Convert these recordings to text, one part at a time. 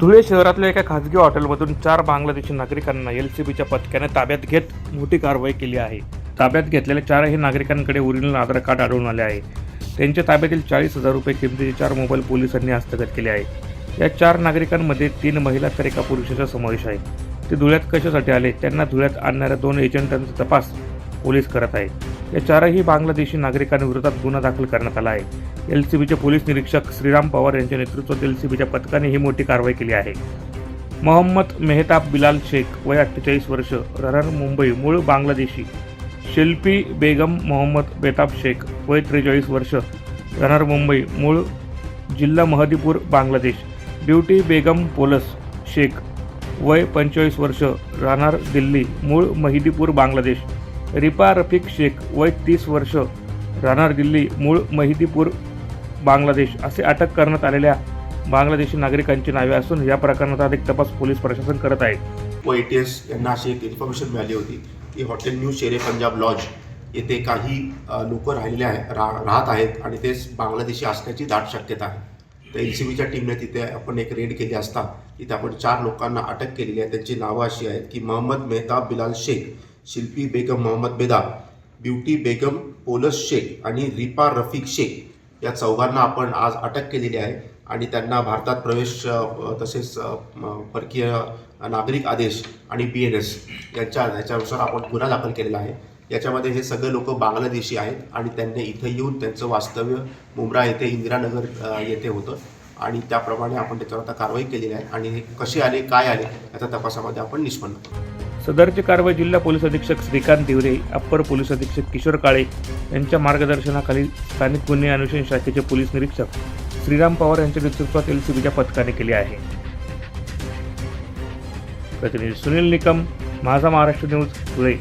धुळे शहरातल्या एका खासगी हॉटेलमधून चार बांगलादेशी नागरिकांना एल सी बीच्या पथकाने ताब्यात घेत मोठी कारवाई केली आहे. ताब्यात घेतलेल्या चारही नागरिकांकडे ओरिजिनल आधार कार्ड आढळून आले आहे. त्यांच्या ताब्यातील चाळीस हजार रुपये किमतीचे चार मोबाईल पोलिसांनी हस्तगत केले आहे. या चार नागरिकांमध्ये तीन महिला तर एका पुरुषाचा समावेश आहे. ते धुळ्यात कशासाठी आले त्यांना धुळ्यात आणणाऱ्या दोन एजंटांचा तपास पोलीस करत आहे या चारही बांगलादेशी नागरिकांविरोधात गुन्हा दाखल करण्यात आला आहे. एल सी बीचे पोलीस निरीक्षक श्रीराम पवार यांच्या नेतृत्वात एल सी बीच्या पथकाने ही मोठी कारवाई केली आहे. मोहम्मद मेहताब बिलाल शेख वय अठ्ठेचाळीस वर्ष राहणार मुंबई मूळ बांगलादेशी. शिल्पी बेगम मोहम्मद बेताब शेख वय त्रेचाळीस वर्ष राहणार मुंबई मूळ जिल्हा महदीपूर बांगलादेश. ड्युटी बेगम पोलस शेख वय पंचेचाळीस वर्ष राहणार दिल्ली मूळ महिदीपूर बांगलादेश. रिपा रफिक शेख वय तीस वर्ष राहणार दिल्ली मूळ महिदीपूर बांगलादेश असे अटक करण्यात आलेल्या बांगलादेशी नागरिकांची नावे असून या प्रकरणाचा अधिक तपास पोलीस प्रशासन करत आहे. व ए टी एस यांना अशी एक इन्फॉर्मेशन मिळाली होती की हॉटेल न्यू शेरे पंजाब लॉज येथे काही लोक राहिलेले आहे रा राहत आहेत आणि ते बांगलादेशी असण्याची दाट शक्यता आहे. तर एल सी बीच्या टीमने तिथे आपण एक रेड केली असता तिथे आपण चार लोकांना अटक केलेली आहे. त्यांची नावं अशी आहेत की मोहम्मद मेहताब बिलाल शेख शिल्पी बेगम मोहम्मद बेदा ब्युटी बेगम पोलस शेख आणि रिपा रफिक शेख या चौघांना आपण आज अटक केलेली आहे आणि त्यांना भारतात प्रवेश तसेच परकीय नागरिक आदेश आणि बी एन एस यांच्या याच्यानुसार आपण गुन्हा दाखल केलेला आहे. याच्यामध्ये हे सगळे लोक बांगलादेशी आहेत आणि त्यांनी इथं येऊन त्यांचं वास्तव्य मुंब्रा येथे इंदिरानगर येथे होतं आणि त्याप्रमाणे आपण त्याच्यावर आता कारवाई केलेली आहे आणि हे कसे आले काय आले याच्या तपासामध्ये आपण निष्पन्न करतो सदरची कारवाई जिल्हा पोलीस अधीक्षक श्रीकांत दिवरे अप्पर पोलीस अधीक्षक किशोर काळे यांच्या मार्गदर्शनाखाली स्थानिक गुन्हे अन्वेषण शाखेचे पोलीस निरीक्षक श्रीराम पवार यांच्या नेतृत्वात एल सी बीच्या पथकाने केली आहे. प्रतिनिधी सुनील निकम माझा महाराष्ट्र न्यूज धुळे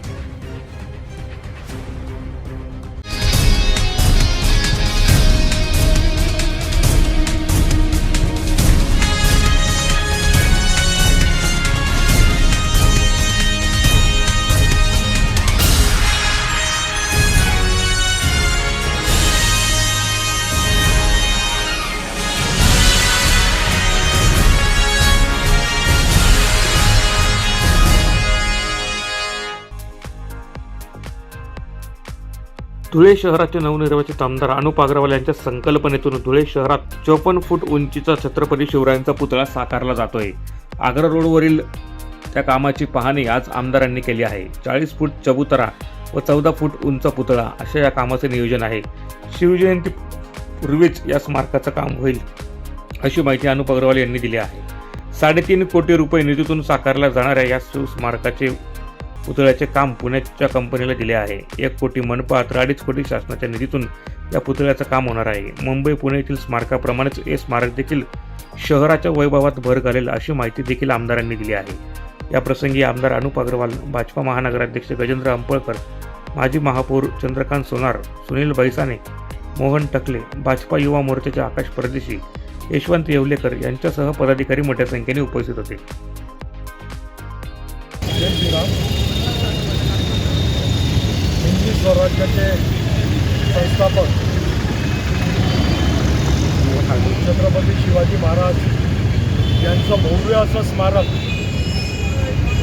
धुळे शहराचे नवनिर्वाचित आमदार अनुप अग्रवाल यांच्या संकल्पनेतून धुळे शहरात चोपन्न फूट उंचीचा छत्रपती शिवरायांचा पुतळा साकारला जातोय. आग्रा रोडवरील त्या कामाची पाहणी आज आमदारांनी केली आहे. चाळीस फूट चबुतरा व चौदा फूट उंच पुतळा अशा या कामाचे नियोजन आहे. शिवजयंती पूर्वीच या स्मारकाचं काम होईल अशी माहिती अनुप अग्रवाल यांनी दिली आहे. साडेतीन कोटी रुपये निधीतून साकारल्या जाणाऱ्या या शिवस्मारकाचे पुतळ्याचे काम पुण्याच्या कंपनीला दिले आहे. एक कोटी मनपा तर अडीच कोटी शासनाच्या निधीतून या पुतळ्याचं काम होणार आहे. मुंबई पुणे येथील स्मारकाप्रमाणेच हे स्मारक देखील शहराच्या वैभवात भर घालेल अशी माहिती देखील आमदारांनी दिली आहे. या प्रसंगी आमदार अनुप अग्रवाल भाजपा महानगराध्यक्ष गजेंद्र अंपळकर माजी महापौर चंद्रकांत सोनार सुनील बैसाने मोहन टकले भाजपा युवा मोर्चाचे आकाश परदेशी यशवंत येवलेकर यांच्यासह पदाधिकारी मोठ्या संख्येने उपस्थित होते. जय श्रीराम स्वराज्याचे संस्थापक. छत्रपती शिवाजी महाराज यांचं भव्य असं स्मारक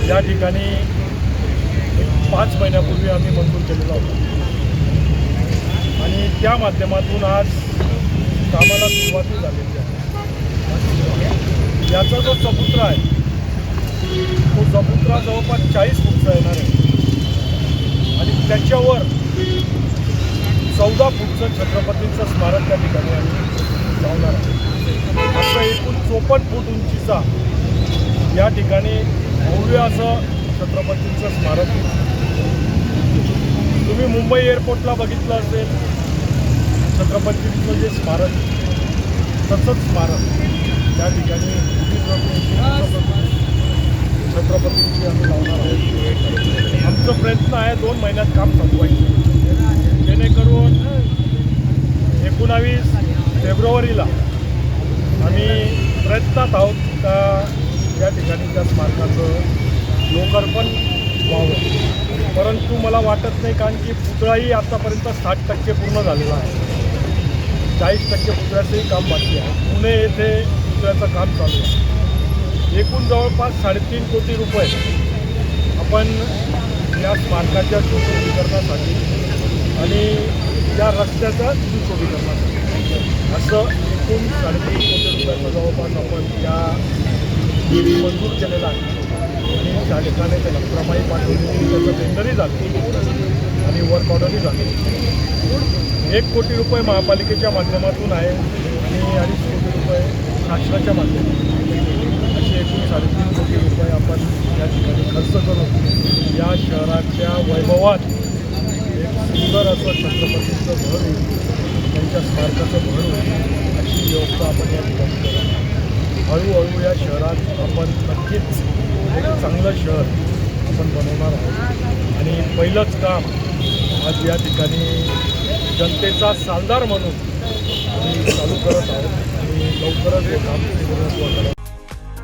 या ठिकाणी एक पाच महिन्यापूर्वी आम्ही मंजूर केलेलं होतं. आणि त्या माध्यमातून आज कामाला सुरुवाती झालेली आहे. याचा जो चबुत्रा आहे तो जबुत्रा जवळपास चाळीस फूटचा येणार आहे. त्याच्यावर चौदा फूटचं छत्रपतींचं स्मारक त्या ठिकाणी आम्ही लावणार आहे असं एकूण चोपन्न फूट उंचीचा या ठिकाणी भव्य असं छत्रपतींचं स्मारक तुम्ही मुंबई एअरपोर्टला बघितलं असेल छत्रपतींचं जे स्मारक तसंच स्मारक त्या ठिकाणी छत्रपतींची आम्ही लावणार आहोत. आमचा प्रयत्न आहे दोन महिन्यात काम संपवायचं. जेणेकरून एकोणावीस फेब्रुवारीला आम्ही प्रयत्नात आहोत का या ठिकाणी त्या स्मारकाचं लोकार्पण व्हावं. परंतु मला वाटत नाही कारण की पुतळाही आतापर्यंत साठ टक्के पूर्ण झालेला आहे. चाळीस टक्के पुतळ्याचंही काम बाकी आहे. पुणे येथे पुतळ्याचं काम चालू आहे. एकूण जवळपास साडेतीन कोटी रुपये आपण या स्मारकाच्या सुशोभीकरणासाठी आणि या रस्त्याच्या सुशोभीकरणासाठी. असं एकूण साडेतीन कोटी रुपयाचं जवळपास आपण या मंजूर केलेला आहे. आणि त्या ठिकाणी त्याला क्रमाई पाठवून त्याचं टेंडरही झालं. आणि वर्क ऑर्डरही झाली. एक कोटी रुपये महापालिकेच्या माध्यमातून आहे. आणि अडीच कोटी रुपये शासनाच्या माध्यमातून. साडेतीन कोटी रुपये आपण या ठिकाणी खर्च करून या शहराच्या वैभवात एक सुंदर असं छत्रपतीचं घर होईल त्यांच्या स्मारकाचं घर होईल अशी व्यवस्था आपण या ठिकाणी करत हळूहळू या शहरात आपण नक्कीच एक चांगलं शहर आपण बनवणार आहोत. आणि पहिलंच काम आज या ठिकाणी जनतेचा सालदार म्हणून आम्ही चालू करत आहोत. आणि लवकरच हे काम पूर्णत्वास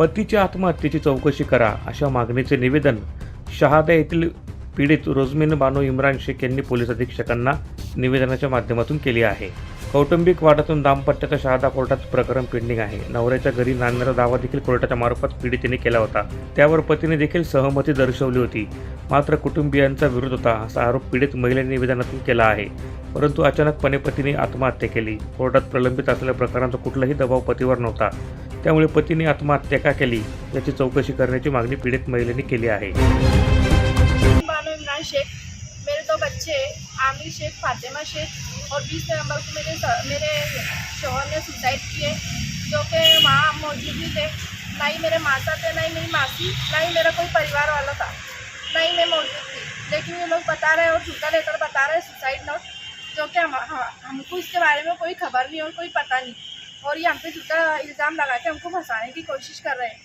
पतीच्या आत्महत्येची चौकशी करा अशा मागणीचे निवेदन शहादा येथील पीडित रोजमीन बानो इम्रान शेख यांनी पोलीस अधीक्षकांना निवेदनाच्या माध्यमातून केली आहे. कौटुंबिक वादातून दाम्पत्याचं शहादा कोर्टात प्रकरण पेंडिंग आहे. नवऱ्याच्या घरी नांदण्याचा दावा देखील कोर्टाच्या मार्फत पीडितेने केला होता. त्यावर पतीने देखील सहमती दर्शवली होती. मात्र कुटुंबियांचा विरोध होता असा आरोप पीडित महिलेने निवेदनातून केला आहे. परंतु अचानकपणे पतीने आत्महत्या केली. कोर्टात प्रलंबित असलेल्या प्रकरणाचा कुठलाही दबाव पतीवर नव्हता. त्यामुळे पतीने आत्महत्या का केली? याची चौकशी करण्याची मागणी पीडित महिलेने केली आहे. दो बच्चे आमिर शेख, फातिमा शेख और 20 नवंबर को मेरे मेरे शोहर ने सुसाइड किए जो कि वहाँ मौजूद नहीं थे। ना ही मेरे माता थे, ना ही मेरी मासी, ना ही मेरा कोई परिवार वाला था, ना ही मैं मौजूद थी। लेकिन ये लोग बता रहे हैं और झूठा लेकर बता रहे हैं सुसाइड नोट जो कि हम, हम- हमको इसके बारे में कोई खबर नहीं और कोई पता नहीं। और ये हम पे झूठा इल्ज़ाम लगा के हमको फंसाने की कोशिश कर रहे हैं।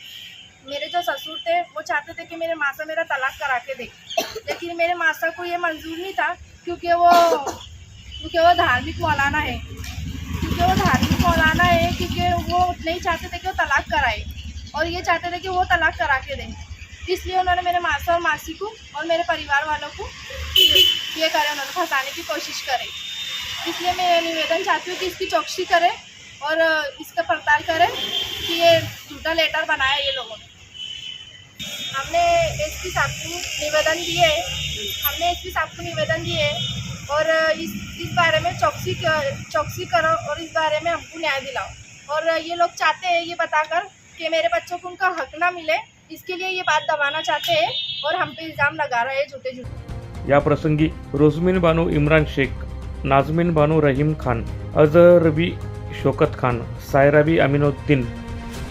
मेरे जो ससुर थे, वो चाहते थे कि मेरे माँ से मेरा तलाक करा के दे। लेकिन मेरे मासा को ये मंजूर नहीं था, क्योंकि वो क्योंकि वो धार्मिक मौलाना है। क्योंकि वो धार्मिक मौलाना है, क्योंकि वो नहीं चाहते थे कि वो तलाक कराए। और ये चाहते थे कि वो तलाक करा के दें। इसलिए उन्होंने मेरे मासा और मासी को और मेरे परिवार वालों को ये करें, उन्होंने फंसाने की कोशिश करें। इसलिए मैं निवेदन चाहती हूँ कि इसकी चौकसी करें और इसका पड़ताल करें कि ये झूठा लेटर बनाया ये लोगों ने। हमने एस पी साहब को निवेदन दिए हमने एस पी साहब को निवेदन दिए और इस इस बारे में चौकसी चौकसी करो और इस बारे में हमको न्याय दिलाओ। और ये लोग चाहते हैं ये बताकर कि मेरे बच्चों को उनका हक ना मिले, इसके लिए ये बात दबाना चाहते हैं और हम पे इल्ज़ाम लगा रहे हैं झूठे झूठे। या प्रसंगी रोजमिन बानू, इमरान शेख, नाजमीन बानू रहीम खान अजहरबी शोकत खान सायराबी अमिनुद्दीन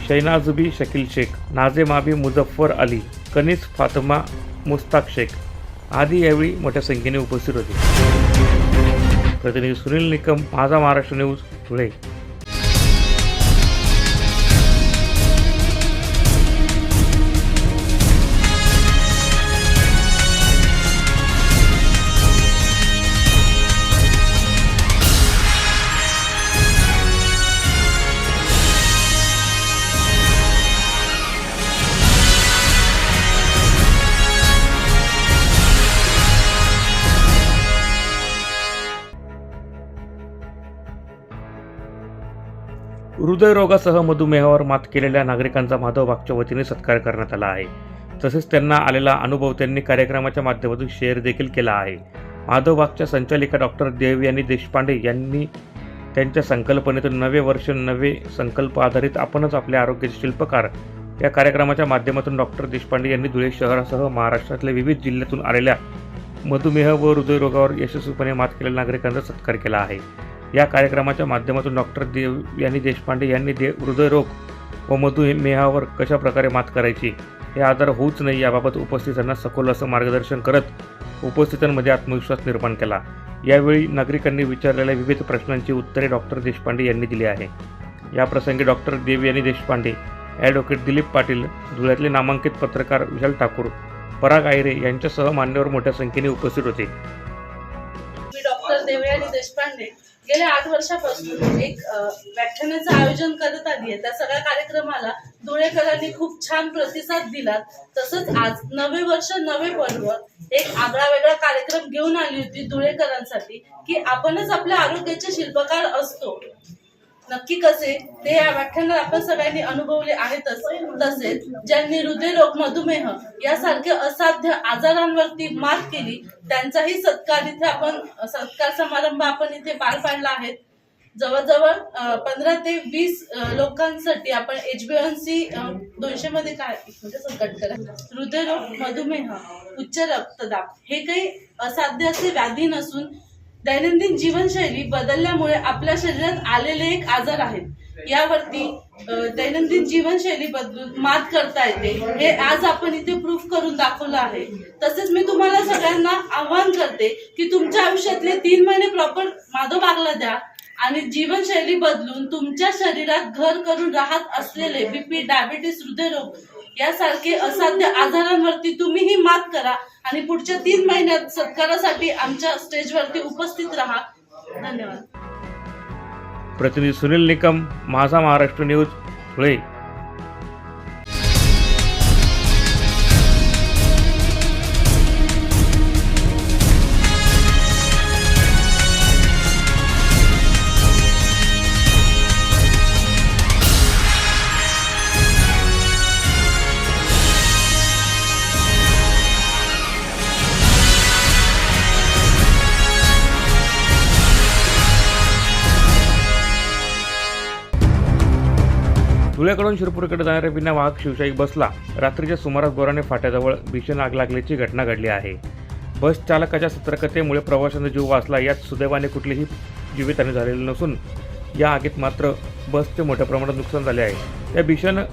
शैनाजुबी शकील शेख नाझेमाबी मुझफ्फर अली कनिस फातमा मुस्ताक शेख आदी यावेळी मोठ्या संख्येने उपस्थित होते. प्रतिनिधी सुनील निकम माझा महाराष्ट्र न्यूज धुळे हृदयरोगासह मधुमेहावर मात केलेल्या नागरिकांचा माधवबागच्या वतीने सत्कार करण्यात आला आहे. तसेच त्यांना आलेला अनुभव त्यांनी कार्यक्रमाच्या माध्यमातून शेअर देखील केला आहे. माधवबागच्या संचालिका डॉक्टर देवयानी देशपांडे यांनी त्यांच्या संकल्पनेतून नवे वर्ष नवे संकल्प आधारित आपणच आपल्या आरोग्याचे शिल्पकार या कार्यक्रमाच्या माध्यमातून डॉक्टर देशपांडे यांनी धुळे शहरासह महाराष्ट्रातल्या विविध जिल्ह्यातून आलेल्या मधुमेह व हृदयरोगावर यशस्वीपणे मात केलेल्या नागरिकांचा सत्कार केला आहे. या कार्यक्रमाच्या माध्यमातून डॉक्टर देव यांनी देशपांडे यांनी दे हृदयरोग व मधुमेहावर कशा प्रकारे मात करायची हे आजार होऊच नाही याबाबत उपस्थितांना सखोल असं मार्गदर्शन करत उपस्थितांमध्ये आत्मविश्वास निर्माण केला. यावेळी नागरिकांनी विचारलेल्या विविध प्रश्नांची उत्तरे डॉक्टर देशपांडे यांनी दिली आहे. याप्रसंगी डॉक्टर देव यांनी देशपांडे ॲडव्होकेट दिलीप पाटील धुळ्यातले नामांकित पत्रकार विशाल ठाकूर पराग आयरे यांच्यासह मान्यवर मोठ्या संख्येने उपस्थित होते. मी डॉक्टर देवयानी देशपांडे गेल्या आठ वर्षापासून एक व्याख्यानाचं आयोजन करत आली आहे. त्या सगळ्या कार्यक्रमाला धुळेकरांनी खूप छान प्रतिसाद दिला. तसंच आज नवे वर्ष नवे पर्व एक आगळा वेगळा कार्यक्रम घेऊन आली होती धुळेकरांसाठी की आपणच आपल्या आरोग्याचे शिल्पकार असतो. नक्की कसे? ते या व्याख्यानात आपण सगळ्यांनी अनुभवले आहेतच तसेच ज्यांनी हृदयरोग मधुमेह यासारखे असाध्य आजारांवरती मात केली त्यांचाही सत्कार इथे आपण सत्कार समारंभ आपण इथे पार पाडला आहे. जवळजवळ पंधरा ते वीस लोकांसाठी आपण एच बी एन सी दोनशे मध्ये काय म्हणजे संकट करा. हृदयरोग मधुमेह उच्च रक्तदाब हे काही असाध्य असे व्याधी नसून दैनंदिन जीवनशैली बदलल्यामुळे आपल्या शरीरात आलेले एक आजार आहेत. यावरती दैनंदिन जीवनशैली बदलून मात करता येते. हे आज आपण इथे प्रूफ करून दाखवलं आहे. तसेच मी तुम्हाला सगळ्यांना आव्हान करते की तुमच्या आयुष्यातले तीन महिने प्रॉपर माधोबागला द्या आणि जीवनशैली बदलून तुमच्या शरीरात घर करून राहत असलेले बीपी डायबिटीस हृदयरोग यासारखे असाध्य आजारांवरती तुम्हीही मात करा आणि पुढच्या तीन महिन्यात सत्कारासाठी आमच्या स्टेजवरती उपस्थित राहा. धन्यवाद. प्रतिनिधी सुनील निकम माझा महाराष्ट्र न्यूज धुळे धुळ्याकडून शिरपूरकडे जाणाऱ्या विना वाहक शिवशाही बसला. रात्रीच्या सुमारास गोराने फाट्याजवळ भीषण आग लागल्याची घटना घडली आहे. बस चालकाच्या सतर्कतेमुळे प्रवाशांचा जीव वाचला. यात सुदैवाने कुठलीही जीवितहानी झालेली नसून या आगीत मात्र बसचे मोठ्या प्रमाणात नुकसान झाले आहे. या भीषण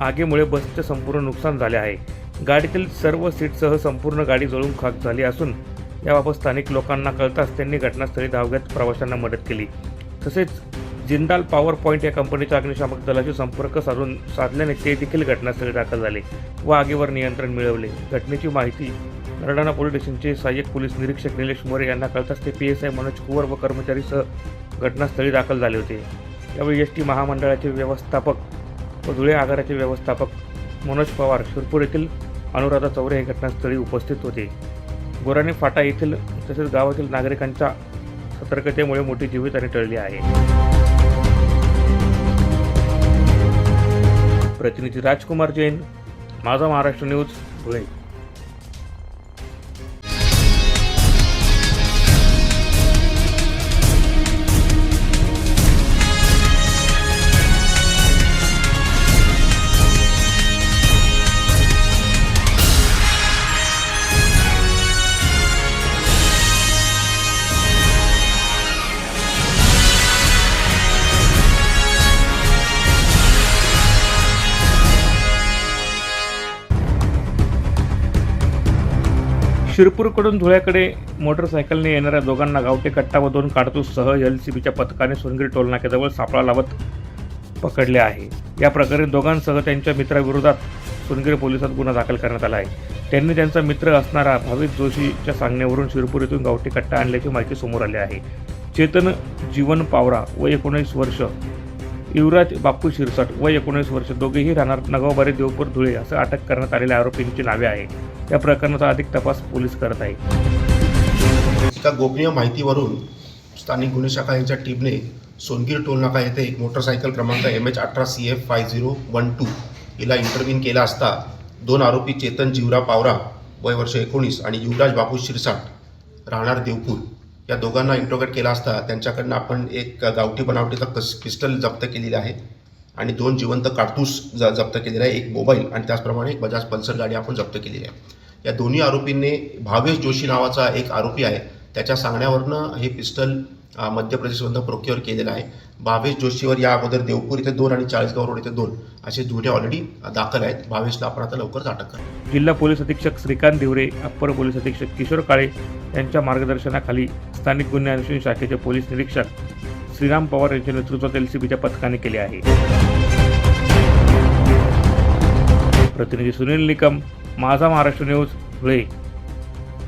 आगीमुळे बसचे संपूर्ण नुकसान झाले आहे. गाडीतील सर्व सीटसह संपूर्ण गाडी जळून खाक झाली असून याबाबत स्थानिक लोकांना कळताच त्यांनी घटनास्थळी धाव घेत प्रवाशांना मदत केली. तसेच जिंदाल पॉवर पॉईंट या कंपनीच्या अग्निशामक दलाशी संपर्क साधून साधल्याने ते देखील घटनास्थळी दाखल झाले व आगीवर नियंत्रण मिळवले. घटनेची माहिती नरडाणा पोलीस स्टेशनचे सहाय्यक पोलीस निरीक्षक निलेश मोरे यांना कळताच ते P S I Manoj Kuwar व कर्मचारीसह घटनास्थळी दाखल झाले होते. यावेळी एस टी महामंडळाचे व्यवस्थापक व धुळे आगाराचे व्यवस्थापक मनोज पवार शिरपूर येथील अनुराधा चौरे हे घटनास्थळी उपस्थित होते. गोराणे फाटा येथील तसेच गावातील नागरिकांच्या सतर्कतेमुळे मोठी जीवितहानी टळली आहे. प्रतिनिधी राजकुमार जैन माझा महाराष्ट्र न्यूज धुळे. शिरपूरकडून धुळ्याकडे मोटरसायकलने येणाऱ्या दोघांना गावठी कट्टा व दोन एल सी बीच्या पथकाने सोनगिरी टोलनाक्याजवळ सापळा लावत पकडले आहे. या प्रकरणी दोघांसह त्यांच्या मित्राविरोधात सोनगिरी पोलिसात गुन्हा दाखल करण्यात आला आहे. त्यांनी त्यांचा मित्र असणारा भाविक जोशीच्या सांगण्यावरून शिरपूर येथून गावठी कट्टा आणल्याची माहिती समोर आली आहे. चेतन जीवन पावरा व एकोणीस वर्ष युवराज बापू शिरसाट व एकोणीस वर्ष. दोघेही राहणार नगावबारी देवपूर धुळे असं अटक करण्यात आलेल्या आरोपींची नावे आहे या प्रकरणाचा अधिक तपास पोलीस करत आहे एका गोपनीय माहितीवरून स्थानिक गुन्हे शाखा यांच्या टीमने सोनगीर टोलनाका येथे एक मोटरसायकल क्रमांक एम एच अठरा C F five zero one two हिला इंटरव्ह्यून केला असता दोन आरोपी चेतन जीवरा पावरा वय वर्ष एकोणीस आणि युवराज बापू शिरसाट राहणार देवपूर. या दोघांना इंट्रोगेट केला असता त्यांच्याकडनं आपण एक गावठी बनावटीचा कस पिस्टल जप्त केलेली आहे आणि दोन जिवंत काडतूस ज जप्त केलेला आहे एक मोबाईल आणि त्याचप्रमाणे एक बजाज पल्सर गाडी आपण जप्त केलेली आहे. या दोन्ही आरोपींनी भावेश जोशी नावाचा एक आरोपी आहे. त्याच्या सांगण्यावरनं हे पिस्टल मध्य प्रदेशमधनं प्रोक्युअर केलेलं आहे. भावेश जोशीवर या अगोदर देवपूर इथे दोन आणि चाळीसगाव रोड इथे दोन असे गुन्हे ऑलरेडी दाखल आहेत. भावेशला आपण आता लवकरच अटक करू जिल्हा पोलीस अधीक्षक श्रीकांत दिवरे अप्पर पोलीस अधीक्षक किशोर काळे यांच्या मार्गदर्शनाखाली स्थानिक गुन्हे अन्वेषण शाखेचे पोलीस निरीक्षक श्रीराम पवार यांच्या नेतृत्वात एल सी बीच्या पथकाने केले आहे. प्रतिनिधी सुनील निकम माझा महाराष्ट्र न्यूज धुळे.